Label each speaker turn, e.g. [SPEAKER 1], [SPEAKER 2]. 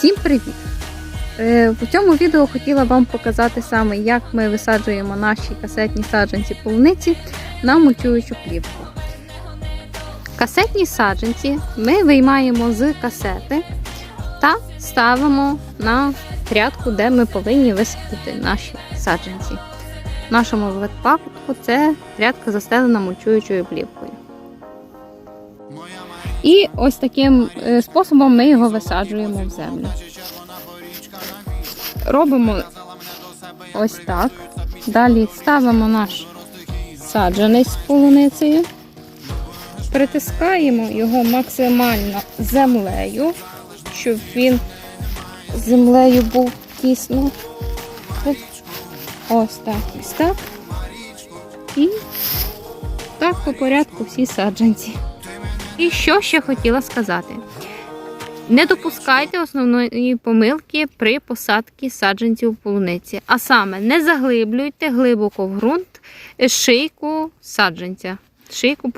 [SPEAKER 1] Всім привіт! Е, В цьому відео хотіла вам показати саме, як ми висаджуємо наші касетні саджанці полуниці на мульчуючу плівку. Касетні саджанці ми виймаємо з касети та ставимо на грядку, де ми повинні висадити наші саджанці. В нашому випадку це грядка застелена мульчуючою плівкою. І ось таким е, способом ми його висаджуємо в землю. Робимо ось так. Далі ставимо наш саджанець з полуницею, притискаємо його максимально землею, щоб він землею був тісно. Ось так, ось так. І так по порядку всі саджанці. І що ще хотіла сказати? Не допускайте основної помилки при посадці саджанців полуниці. А саме не заглиблюйте глибоко в ґрунт шийку саджанця. Шийку